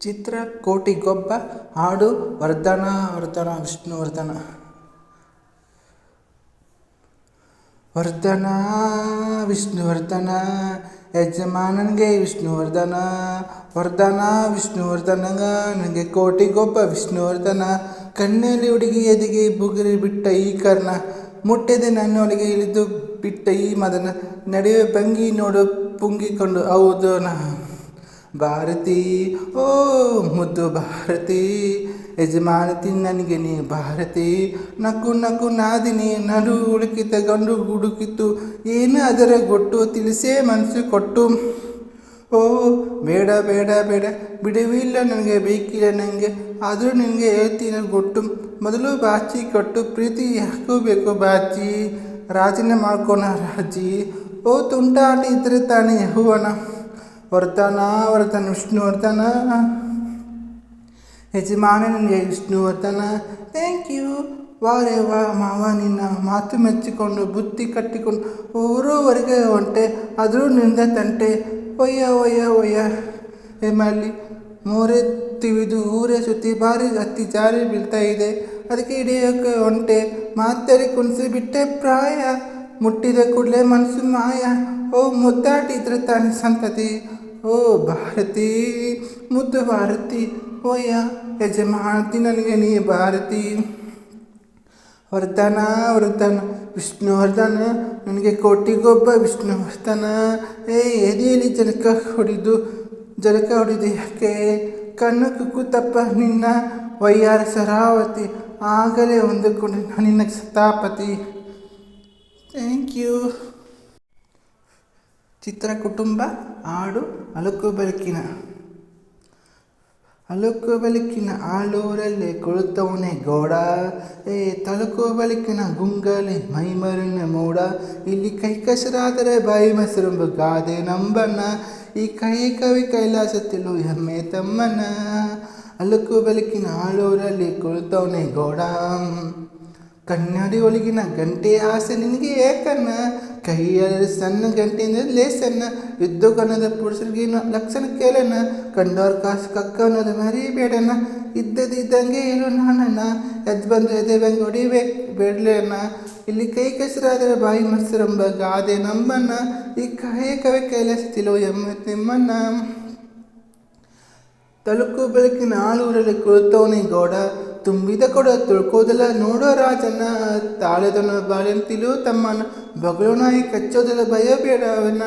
ಚಿತ್ರ ಕೋಟಿಗೊಬ್ಬ ಹಾಡು ವರ್ಧನ ವರ್ಧನ ವಿಷ್ಣುವರ್ಧನ ವರ್ಧನ. ವಿಷ್ಣುವರ್ಧನ ಯಜಮಾನನಿಗೆ ವಿಷ್ಣುವರ್ಧನ ವರ್ಧನ ವಿಷ್ಣುವರ್ಧನಗ ನನಗೆ ಕೋಟಿಗೊಬ್ಬ ವಿಷ್ಣುವರ್ಧನ ಕಣ್ಣಲ್ಲಿ ಹುಡುಗಿ ಎದಿಗೆ ಬುಗುರಿ ಬಿಟ್ಟ ಈ ಕರ್ಣ, ಮುಟ್ಟಿದೆ ನನ್ನೊಳಗೆ ಇಳಿದು ಬಿಟ್ಟ ಈ ಮದನ. ನಡೆಯುವ ಭಂಗಿ ನೋಡು, ಪುಂಗಿಕೊಂಡು, ಹೌದು ನಾ. ಭಾರತಿ, ಓ ಮುದ್ದು ಭಾರತಿ ಯಜಮಾನತಿ ನನಗೆ ನೀ ಭಾರತಿ. ನಕ್ಕು ನಕ್ಕು ನಾದಿನಿ ನಡು ಹುಡುಕಿತ ಗಂಡು ಹುಡುಕಿತು ಏನು ಅದರ ಗೊಟ್ಟು ತಿಳಿಸೇ ಮನಸ್ಸು ಕೊಟ್ಟು. ಓ ಬೇಡ ಬೇಡ ಬೇಡ, ಬಿಡುವಿಲ್ಲ ನನಗೆ, ಬೇಕಿಲ್ಲ ನನಗೆ, ಆದರೂ ನಿನಗೆ ಹೇಳ್ತೀನಿ ಗೊಟ್ಟು. ಮೊದಲು ಬಾಚಿ ಕೊಟ್ಟು, ಪ್ರೀತಿ ಯಾಕೋ ಬೇಕು ಬಾಚಿ. ರಾಜಿನ ಮಾಡ್ಕೋಣ ರಾಜಿ. ಓ ತುಂಟಾಟ ಇದ್ರೆ ತಾನೇ ಯಹುವನ ವರ್ತನ, ವಿಷ್ಣು ವರ್ತನ. ಯಜಮಾನ ನನಗೆ ವಿಷ್ಣುವರ್ಧನ ಥ್ಯಾಂಕ್ ಯು ವಾರೇ ವಾ ಮಾವ, ನಿನ್ನ ಮಾತು ಮೆಚ್ಚಿಕೊಂಡು ಬುತ್ತಿ ಕಟ್ಟಿಕೊಂಡು, ಊರೋವರೆಗೆ ಹೊಂಟೆ ಆದರೂ ನಿಂದ ತಂಟೆ. ಒಯ್ಯ ಒಯ್ಯ ಒಯ್ಯ. ಎಮ್ಮಲ್ಲಿ ಮೂರೇ ತಿವಿದು, ಊರೇ ಸುತ್ತಿ, ಭಾರಿ ಹತ್ತಿ ಜಾರಿ ಬೀಳ್ತಾ ಇದೆ. ಅದಕ್ಕೆ ಹಿಡಿಯೋಕ್ಕೆ ಹೊಂಟೆ ಮಾತರಿ ಕುಣಿಸಿ ಬಿಟ್ಟೆ ಪ್ರಾಯ. ಮುಟ್ಟಿದ ಕೂಡಲೇ ಮನಸ್ಸು ಮಾಯ. ಓ ಮುದ್ದಾಟಿದ್ರೆ ತಾನೆ ಸಂತತಿ. ಓ ಭಾರತಿ, ಮುದ್ದು ಭಾರತಿ ಓಯ್ಯ ಯಜಮಾನತಿ ನನಗೆ ನೀ ಭಾರತಿ. ವರ್ಧನ ವರ್ಧನ ವಿಷ್ಣುವರ್ಧನ ನನಗೆ ಕೋಟಿಗೊಬ್ಬ ವಿಷ್ಣುವರ್ಧನ ಏ, ಎದೆಯಲ್ಲಿ ಜಲಕ ಹೊಡಿದು ಜಲಕ ಹೊಡಿದು ಯಾಕೆ? ಕಣ್ಣು ಕುಕ್ಕುತ್ತಪ್ಪ ನಿನ್ನ ವೈಯಾರ ಸರಾವತಿ, ಆಗಲೇ ಹೊಂದಿಕೊಂಡು ನಿನ್ನ ಸತಾಪತಿ. Thank you. ಚಿತ್ರ ಕುಟುಂಬ, ಆಡು, ಅಲುಕು ಬೆಳಕಿನ ಅಲುಕು ಬೆಳಕಿನ ಆಳೂರಲ್ಲೇ ಕುಳಿತವನೇ ಗೌಡ. ಏ ತಲುಕು ಬೆಳಕಿನ ಗುಂಗಲಿ ಮೈಮರಿನ ಮೋಡ. ಇಲ್ಲಿ ಕೈ ಕಸರಾದರೆ ಬಾಯಿ ಮಸರುಂಬು ಗಾದೆ ನಂಬಣ್ಣ. ಈ ಕೈ ಕವಿ ಕೈಲಾಸತಿಲು ಹೆಮ್ಮೆ ತಮ್ಮನ ಅಲುಕು ಬೆಳಕಿನ ಆಳೂರಲ್ಲಿ ಕುಳಿತವನೇ ಗೌಡ. ಕನ್ನಡಿ ಒಳಗಿನ ಗಂಟೆ ಆಸೆ ನಿನಗೆ ಏಕನ್ನ ಕೈಯಲ್ಲಿ ಸಣ್ಣ ಗಂಟೆಯಿಂದ ಲೇಸನ್ನ ಯುದ್ಧ ಕನ್ನದ ಪುರುಷರಿಗೆ ಲಕ್ಷಣ ಕೇಳನ? ಕಂಡೋರ್ ಕಾಸು ಕಕ್ಕ ಅನ್ನೋದು ಮರಿಬೇಡನ ಇದ್ದದ್ದು ಇದ್ದಂಗೆ ಇರು ನಾನಣ್ಣ ಎದ್ದು ಬಂದು ಎದೆ ಬಂದು ಹೊಡಿಬೇಕು ಬೇಡಲೇನ? ಇಲ್ಲಿ ಕೈ ಕೆಸರಾದರೆ ಬಾಯಿ ಮೊಸರಂಬ ಗಾದೆ ನಂಬನ್ನ ಈ ಕೈ ಕವಿ ಕೈಲಾಸ್ತಿಲೋ ಎಮ್ಮ ನಿಮ್ಮನ್ನ. ತಲುಕು ಬೆಳಕಿನ ಆಳೂರಲ್ಲಿ ಕುಳಿತವನೇ ಗೌಡ. ತುಂಬಿದ ಕೊಡ ತುಳ್ಕೋದಲ್ಲ ನೋಡೋ ರಾಜನ, ತಾಳೆದನ ಬಾಳೆಂತಿಲು ತಮ್ಮನ ಬಗಳು ನಾಯಿ ಕಚ್ಚೋದಲ್ಲ ಭಯ ಬೇಡ ಅವನ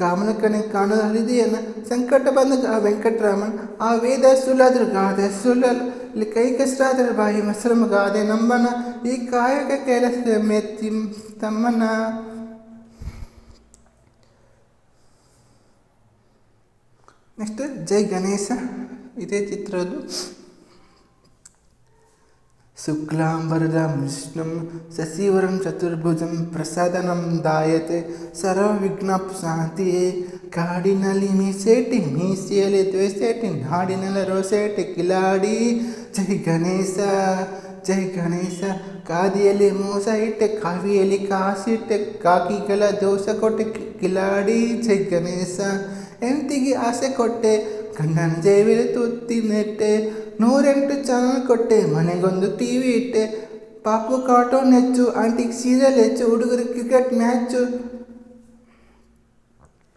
ಕಾಮನ ಕಣೆ ಕಾಣದ ಹರಿದೆಯನ್ನ ಸಂಕಟ ಬಂದ ವೆಂಕಟರಾಮನ್ ಆ ವೇದ ಸುಳ್ಳಾದ್ರೆ ಗಾದೆ ಸುಳ್ಳಲ್ಲ ಇಲ್ಲಿ ಕೈ ಕಷ್ಟಾದ್ರೆ ಬಾಯಿ ಮೊಸರಮ್ಮ ಗಾದೆ ನಂಬನ, ಈ ಕಾಯಕ ಕೆಲಸ ಮೆತ್ತಿ ತಮ್ಮನ. ನೆಕ್ಸ್ಟ್ ಜೈ ಗಣೇಶ, ಇದೇ ಚಿತ್ರದ್ದು. ಶುಕ್ಲಾಂಬರದಂ ವಿಷ್ಣುಂ ಶಶಿವರಂ ಚತುರ್ಭುಜಂ ಪ್ರಸಾದನಂ ದಾಯತೆ ಸರ್ವವಿಘ್ನೋಪಶಾಂತಿಯೇ ಕಾಡಿನಲ್ಲಿ ಮೀಸೇಟಿ ಮೀಸೆಯಲ್ಲಿ ದ್ವೇಸೇಟಿ ನಾಡಿನಲ್ಲಿ ರೋಸೇಟಿ ಕಿಲಾಡಿ ಜೈ ಗಣೇಶ ಜೈ ಗಣೇಶ ಕಾದಿಯಲ್ಲಿ ಮೋಸ ಇಟ್ಟೆ ಕಾವಿಯಲ್ಲಿ ಕಾಸಿಟ್ಟೆ ಕಾಕಿಗಳ ದೋಷ ಕೊಟ್ಟೆ ಕಿಲಾಡಿ ಜೈ ಗಣೇಶ ಹೆಂಡತಿಗೆ ಆಸೆ ಕೊಟ್ಟೆ ಗಂಡನ ಜೈವಿಲೆ ತುತ್ತಿ ನೆಟ್ಟೆ ನೂರೆಂಟು ಚಾನಲ್ ಕೊಟ್ಟೆ, ಮನೆಗೊಂದು ಟಿ ವಿ ಇಟ್ಟೆ. ಪಾಪು ಕಾರ್ಟೂನ್ ಹೆಚ್ಚು ಆಂಟಿಗೆ ಸೀರಿಯಲ್ ಹೆಚ್ಚು, ಹುಡುಗರು ಕ್ರಿಕೆಟ್ ಮ್ಯಾಚು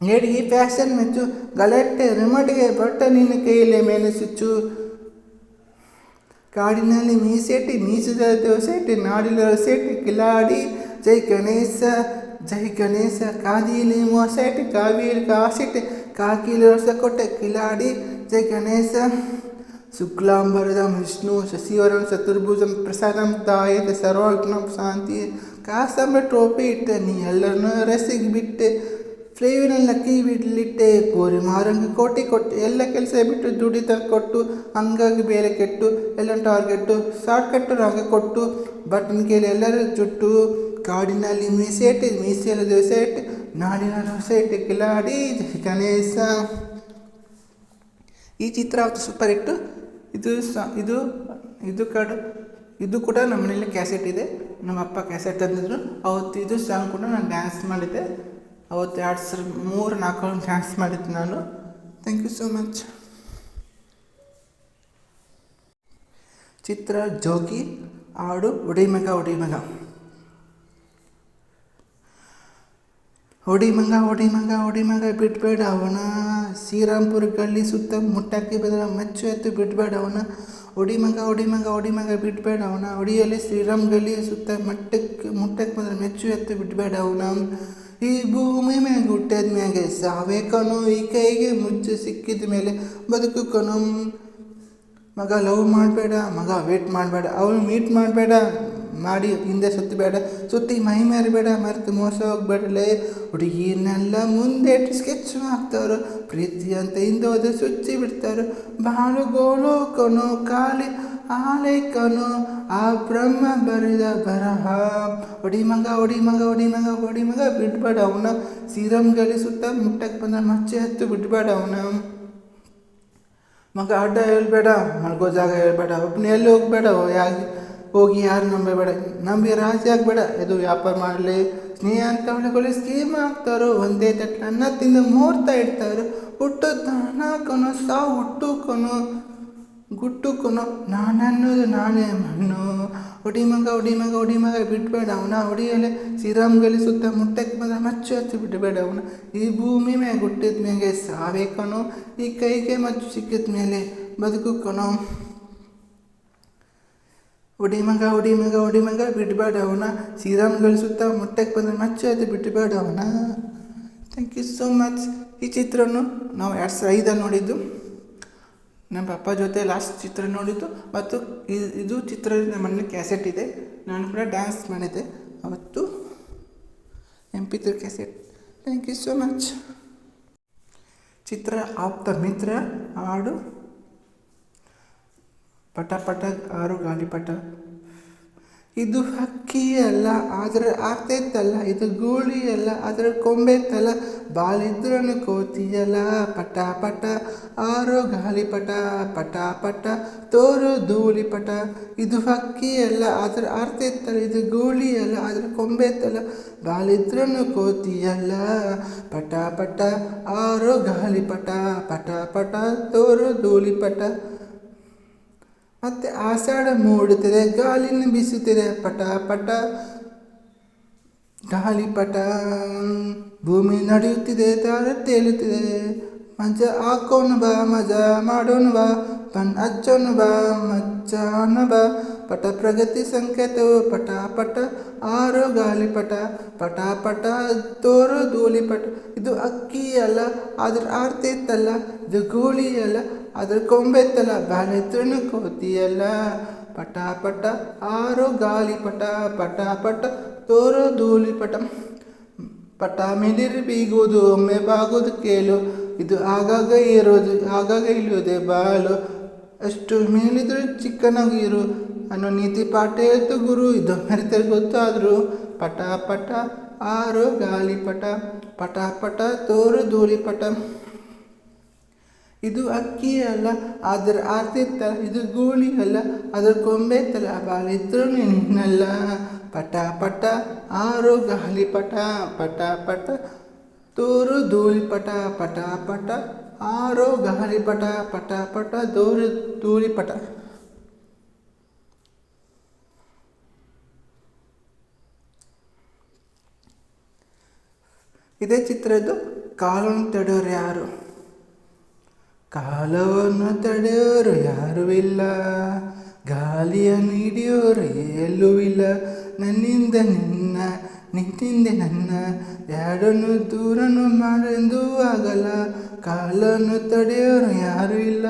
ಲೇಡಿಗೆ ಫ್ಯಾಷನ್ ಮೆಚ್ಚು, ಗಲಾಟೆ ರಿಮೋಟ್ಗೆ ಬಟ್ಟ ನಿನ್ನ ಕೈಯಲ್ಲಿ ಮೇಲೆ ಸ್ವಿಚ್ಚು ಕಾಡಿನಲ್ಲಿ ಮೀಸೆಟ್ಟಿ ಮೀಸದ ದೋಸೆಟ್ಟಿ ನಾಡಿಲ ಸೆಟ್ಟಿ ಕಿಲಾಡಿ. ಜೈ ಗಣೇಶ ಜೈ ಗಣೇಶ, ಕಾದಿಲಿ ಮೋಸೆಟ್ಟಿ ಕಾವಿಯಲ್ಲಿ ಕಾಸಿಟ್ಟಿ ಕಾಕಿಲಿ ರಸ ಕೊಟ್ಟೆ, ಕಿಲಾಡಿ. ಜೈ ಗಣೇಶ. ಶುಕ್ಲಾಂಬರದ ವಿಷ್ಣು ಶಶಿವರಂ ಚತುರ್ಭುಜಂ ಪ್ರಸಾದಂ ತಾಯತೆ ಸರ್ವಜ್ಞಂ ಶಾಂತಿ ಕಾಸಂಬ ಟೋಪಿ ಇಟ್ಟೆ ನೀ ಎಲ್ಲರನ್ನೂ ರಸಿಗೆ ಬಿಟ್ಟೆ ಫ್ಲೇವಿನಲ್ಲಿ ಕೀ ಬಿಡ್ಲಿಟ್ಟೆ ಕೋರಿ ಮಾರಂಗ ಕೋಟಿ ಕೊಟ್ಟು ಎಲ್ಲ ಕೆಲಸ ಬಿಟ್ಟು ದುಡಿತ ಕೊಟ್ಟು ಹಂಗಾಗಿ ಬೇರೆ ಕೆಟ್ಟು ಎಲ್ಲ ಟಾರ್ಗೆಟ್ಟು ಶಾರ್ಟ್ ಕಟ್ಟು ರಂಗ ಕೊಟ್ಟು ಬಟನ್ ಕೇಳಿ ಎಲ್ಲರೂ ಚುಟ್ಟು ಕಾಡಿನಲ್ಲಿ ಮೀಸೆಟ್ಟು ಮೀಸೆಯಲ್ಲಿ ದೋಸೆ ಇಟ್ಟು ನಾಡಿನ ಇಟ್ಟು ಕಿಲಾಡಿ ಗಣೇಶ ಈ ಚಿತ್ರ ಅವತ್ತು ಸೂಪರ್ ಹಿಟ್ಟು ಇದು ಸ, ಇದು ಇದು ಕಡ, ಇದು ಕೂಡ ನಮ್ಮ ಮನೇಲಿ ಕ್ಯಾಸೆಟ್ ಇದೆ. ನಮ್ಮ ಅಪ್ಪ ಕ್ಯಾಸೆಟ್ ತಂದಿದ್ರು. ಅವತ್ತು ಇದು ಸಾಂಗ್ ಕೂಡ ನಾನು ಡ್ಯಾನ್ಸ್ ಮಾಡಿದ್ದೆ. ಅವತ್ತು ಎರಡು ಸರ್ ಮೂರು ನಾಲ್ಕು ಡ್ಯಾನ್ಸ್ ಮಾಡಿದ್ದೆ ನಾನು. ಥ್ಯಾಂಕ್ ಯು ಸೋ ಮಚ್ ಚಿತ್ರ ಜೋಗಿ ಹಾಡು ಒಡಿಮಗ ಒಡಿಮಗ ಒಡಿಮಗ ಒಡಿಮಗ ಒಡಿಮಗ ಬಿಟ್ಬೇಡ ಅವನ. ಶ್ರೀರಾಮ್ಪುರ ಗಲ್ಲಿ ಸುತ್ತ ಮುಟ್ಟಕ್ಕೆ ಬದಲ ಮಚ್ಚು ಎತ್ತು ಬಿಡಬೇಡವನ. ಅವನ ಒಡಿಮಗ ಒಡಿಮಗ ಒಡಿಮಗ ಬಿಡಬೇಡ ಅವನ ಒಡಿಯಲ್ಲಿ ಶ್ರೀರಾಮ್ ಗಲ್ಲಿ ಸುತ್ತ ಮಟ್ಟಕ್ಕೆ, ಮುಟ್ಟಕ್ಕೆ ಬಂದ್ರೆ ಮೆಚ್ಚು ಎತ್ತು ಬಿಡಬೇಡವನ. ಅವನ ಈ ಭೂಮಿ ಮ್ಯಾಗ ಹುಟ್ಟಿದ ಮ್ಯಾಗೆ ಸಾವೇ ಕಣೋ ಈ ಕೈಗೆ ಮುಚ್ಚು ಸಿಕ್ಕಿದ ಮೇಲೆ ಬದುಕು ಕಣೋ ಮಗ ಲವ್ ಮಾಡಬೇಡ, ಮಗ ವೇಟ್ ಮಾಡಬೇಡ ಅವನು ಮೀಟ್ ಮಾಡಬೇಡ. ಮಾಡಿ ಹಿಂದೆ ಸುತ್ತಬೇಡ, ಸುತ್ತಿ ಮೈ ಮಾರಬೇಡ ಮರೆತು ಮೋಸ ಹೋಗ್ಬೇಡಲೇ. ಹುಡುಗಿನೆಲ್ಲ ಮುಂದೆ ಸ್ಕೆಚ್ ಹಾಕ್ತಾರೋ ಪ್ರೀತಿ ಅಂತ ಹಿಂದೆ ಹೋದ್ರೆ ಸುಚ್ಚಿ ಬಿಡ್ತಾರೋ ಬಾಳು ಗೋಳು ಕಣೋ ಖಾಲಿ ಆಲೆ ಕಣೋ, ಆ ಬ್ರಹ್ಮ ಬರೆದ ಬರಹ. ಒಡಿ ಮಗ ಒಡಿ ಮಗ ಒಡಿ ಮಗ ಒಡಿ ಮಗ ಬಿಡ್ಬೇಡ ಅವನ ಸೀರಮ್ ಸುತ್ತ ಮುಟ್ಟಕ್ಕೆ ಬಂದ ಮಚ್ಚೆ ಹತ್ತು ಬಿಡ್ಬೇಡ ಅವನ ಮಗ ಅಡ್ಡ ಹೇಳ್ಬೇಡ, ಮಲ್ಗೋ ಜಾಗ ಹೇಳ್ಬೇಡ ಒಬ್ಬನೇ ಎಲ್ಲಿ ಹೋಗ್ಬೇಡ ಯಾಕೆ ಹೋಗಿ ಯಾರು ನಂಬಬೇಡ, ನಂಬಿ ರಾಜಿ ಆಗಬೇಡ. ಇದು ವ್ಯಾಪಾರ ಮಾಡಲಿ ಸ್ನೇಹ ಅಂತ ಒಳಗೊಳ್ಳಿ ಸ್ಕೀಮ್ ಹಾಕ್ತಾರೋ ಒಂದೇ ತಟ್ಟನ್ನ ತಿಂದು ಮೂರ್ತ ಇಡ್ತಾರೋ ಹುಟ್ಟು ತಾನಾಕನು ಕೊನೋ, ಸಾವು ಹುಟ್ಟು ನಾನನ್ನೋದು ನಾನೇ ಮಣ್ಣು. ಹುಡಿ ಮಗ ಹುಡಿ ಮಗ ಹುಡಿ ಮಗ, ಬಿಟ್ಬೇಡ ಅವನ ಹೊಡಿಯಲೆ. ಶ್ರೀರಾಮ್ಗಲಿ ಸುತ್ತ ಮುಟ್ಟಕ್ಕೆ ಬಂದ ಮಚ್ಚು ಹಚ್ಚಿ ಬಿಡಬೇಡ ಅವನ. ಈ ಭೂಮಿ ಮ್ಯಾಗ ಹುಟ್ಟಿದ ಮ್ಯಾಗೆ ಸಾವೇ ಈ ಕೈಗೆ ಮಚ್ಚು ಸಿಕ್ಕಿದ ಮೇಲೆ ಬದುಕು ಕಣೋ ಒಡಿ ಮಗ ಒಡಿ ಮಗ ಒಡಿ ಮಗ ಬಿಡಬೇಡ ಅವನ ಶ್ರೀರಾಮ್ ಸುತ್ತ ಮುಟ್ಟಕ್ಕೆ ಬಂದರೆ ಮಚ್ಚು ಅದು ಬಿಡಬೇಡ ಅವನ ಥ್ಯಾಂಕ್ ಯು ಸೋ ಮಚ್ ಈ ಚಿತ್ರವನ್ನು ನಾವು ಎರಡು ಸಾವಿರ ಐದಲ್ಲಿ ನೋಡಿದ್ದು. ನಮ್ಮ ಪಪ್ಪ ಜೊತೆ ಲಾಸ್ಟ್ ಚಿತ್ರ ನೋಡಿದ್ದು. ಮತ್ತು ಇದು ಚಿತ್ರ ನಮ್ಮ ಮನೇಲಿ ಕ್ಯಾಸೆಟ್ ಇದೆ. ನಾನು ಕೂಡ ಡ್ಯಾನ್ಸ್ ಮಾಡಿದ್ದೆ. ಅವತ್ತು M P three cassette thank you so much ಚಿತ್ರ ಆಪ್ತ ಮಿತ್ರ, ಹಾಡು. ಪಟ ಪಟ, ಆರು ಗಾಳಿಪಟ ಇದು ಹಕ್ಕಿ ಅಲ್ಲ, ಆದರೆ ಆಗ್ತೈತಲ್ಲ ಇದು ಗೂಳಿ ಅಲ್ಲ ಅದರ ಕೊಂಬೆತ್ತಲ್ಲ ಬಾಲಿದ್ರನು ಕೋತಿಯಲ್ಲ, ಪಟ ಪಟ, ಆರೋ ಗಾಳಿಪಟ ಪಟ ಪಟ ತೋರು ಧೂಳಿಪಟ ಇದು ಹಕ್ಕಿ ಅಲ್ಲ, ಆದರೆ ಆರ್ತೈತಲ್ಲ ಇದು ಗೂಳಿ ಅಲ್ಲ ಅದರ ಕೊಂಬೆತ್ತಲ್ಲ ಬಾಲಿದ್ರನು ಕೋತಿಯಲ್ಲ, ಪಟ ಪಟ, ಆರೋ ಗಾಳಿಪಟ ಪಟ ಪಟ ತೋರು ಧೂಳಿಪಟ ಮತ್ತೆ ಆಷಾಢ ಮೂಡುತ್ತದೆ ಗಾಳಿನ ಬೀಸುತ್ತದೆ ಪಟ ಪಟ ಗಾಳಿಪಟ ಭೂಮಿ ನಡೆಯುತ್ತಿದೆ, ತಾರ ತೇಲುತ್ತಿದೆ. ಮಜ ಹಾಕೋಣ ಬಾ, ಮಜಾ ಮಾಡೋಣ ಬಾ, ಪನ್ ಹಚ್ಚೋಣ ಬಾ ಮಜ್ಜಾನು ಬಾ. ಪಟ ಪ್ರಗತಿ ಸಂಕೇತವು ಪಟ ಪಟ ಆರೋ ಗಾಳಿಪಟ ಪಟ ಪಟ ತೋರು ಧೂಳಿಪಟ ಇದು ಅಕ್ಕಿ ಅಲ್ಲ ಅದರ ಆರ್ತಿ ಇತ್ತಲ್ಲ, ಇದು ಗೂಳಿ ಅಲ್ಲ. ಅದ್ರ ಕೊಂಬೆತ್ತಲ ಬಾಲೆ ಕೋತಿಯಲ್ಲ. ಪಟ ಪಟ ಆರೋ ಗಾಲಿ ಪಟ ಪಟ ತೋರೋ ಧೂಳಿ ಪಟ. ಮೇಲಿರಿ ಬೀಗೋದು ಒಮ್ಮೆ ಬಾಗೋದು ಕೇಳು. ಇದು ಆಗಾಗ ಏರೋದು ಆಗಾಗ ಇಳಿಯೋದೆ ಬಾಲು ಅಷ್ಟು ಮೇಲಿದ್ರು ಚಿಕ್ಕನಾಗಿರು. ಅನ್ನೋ ನೀತಿ ಪಾಠ ಹೇಳ್ತು ಗುರು ಇದು ಮರಿತಾರೆ ಗೊತ್ತಾದ್ರು. ಪಟ ಪಟ ಆರೋ ಗಾಲಿ ಪಟ ಪಟ ತೋರು ಧೂಳಿಪಟ ಇದು ಅಕ್ಕಿ ಅಲ್ಲ ಅದರ ಆರ್ತಿತ್ತ ಇದು ಗೂಳಿ ಅಲ್ಲ ಅದರ ಕೊಂಬೆ ತಲ ಬಾಳಿದ್ರು ನಿನ್ನಲ್ಲ. ಪಟ ಪಟ ಆರು ಗಾಲಿ ಪಟ ಪಟ ಪಟ, ತೋರು ಧೂಳಿ ಪಟ ಪಟ ಪಟ ಆರೋ ಗಾಲಿ ಪಟ ಪಟ ಪಟ ದೂರು ಧೂಳಿ ಪಟ. ಇದೇ ಚಿತ್ರದ್ದು ಕಾಲನ್ನು ತಡೋರು ಯಾರು? ಕಾಲವನ್ನು ತಡೆಯೋರು ಯಾರೂ ಇಲ್ಲ ಗಾಳಿಯನ್ನು ಹಿಡಿಯೋರು ಎಲ್ಲೂ ಇಲ್ಲ ನನ್ನಿಂದ ನಿನ್ನ ನಿನ್ನಿಂದ ನನ್ನ ಎರಡನ್ನು ದೂರನು ಮಾಡೆಂದೂ ಆಗಲ್ಲ. ಕಾಲನ್ನು ತಡೆಯೋರು ಯಾರೂ ಇಲ್ಲ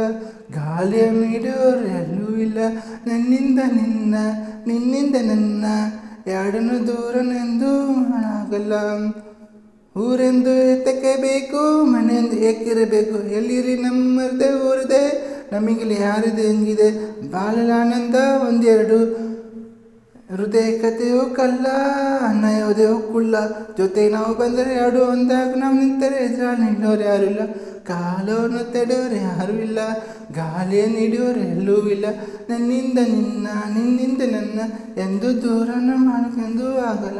ಗಾಳಿಯನ್ನು ಹಿಡಿಯೋರು ಎಲ್ಲೂ ಇಲ್ಲ ನನ್ನಿಂದ ನಿನ್ನ, ನಿನ್ನಿಂದ ನನ್ನ, ಯಾರನ್ನು ದೂರನೆಂದೂ ಆಗಲ್ಲ ಊರೆಂದು ಎತ್ತಕ್ಕೆ ಬೇಕು ಮನೆಯೆಂದು ಏಕಿರಬೇಕು. ಎಲ್ಲಿರಿ ನಮ್ಮದೇ ಊರಿದೆ? ನಮಗಿಲ್ಲಿ ಯಾರಿದೆ ಹೆಂಗಿದೆ? ಬಾಲಲಾನಂದ ಒಂದೆರಡು. ಹೃದಯ ಕಲ್ಲ ಅನ್ನ ಯಾವುದೇ ಕುಳ್ಳ. ಜೊತೆ ನಾವು ಬಂದರೆ ಎರಡು ಒಂದಾಗ, ನಾವು ನಿಂತರೆ ಎದುರ ನಿಲ್ಲೋರು ಯಾರು ಇಲ್ಲ. ಕಾಲವನ್ನು ತಡೆಯೋರು ಯಾರೂ ಇಲ್ಲ. ಗಾಳಿಯನ್ನು ಹಿಡಿಯೋರು ಎಲ್ಲೂ ಇಲ್ಲ. ನನ್ನಿಂದ ನಿನ್ನ, ನಿನ್ನಿಂದ ನನ್ನ. ಎಂದು ದೂರನ ಮಾಡೋಕೆಂದೂ ಆಗಲ್ಲ.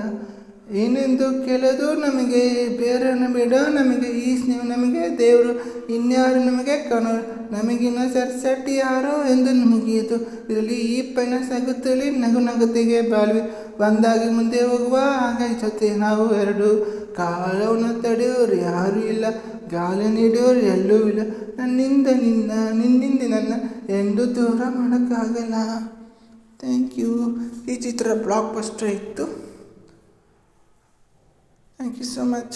ಏನೆಂದು ಕೇಳೋದು ನಮಗೆ ಬೇರೆಯನ್ನು ಬೇಡ, ನಮಗೆ ಈ ಸ್ನೇಹ, ನಮಗೆ ದೇವರು, ಇನ್ಯಾರು ನಮಗೆ ಕಾಣೋ ನಮಗಿನ್ನ ಸರ್ಸಟ್ಟಿ ಯಾರು ಎಂದು ಮುಗಿಯಿತು ಇದರಲ್ಲಿ ಈ ಪಯಣ ಸಾಗುತ್ತಲಿ ನಗು ನಗುತ್ತಿಗೆ ಬಾಳ್ವಿ. ಒಂದಾಗಿ ಮುಂದೆ ಹೋಗುವ ಹಾಗೆ ಜೊತೆ ನಾವು ಎರಡು. ಕಾಲವನ್ನು ತಡೆಯೋರು ಯಾರೂ ಇಲ್ಲ ಗಾಳಿ ನೀಡೋರು ಎಲ್ಲೂ ಇಲ್ಲ. ನನ್ನಿಂದ ನಿನ್ನ, ನಿನ್ನಿಂದ ನನ್ನ ಎಂದು ದೂರ ಮಾಡೋಕ್ಕಾಗಲ್ಲ. Thank you. ಈ ಚಿತ್ರ ಬ್ಲಾಕ್ ಬಸ್ಟರ್ ಇತ್ತು. Thank you so much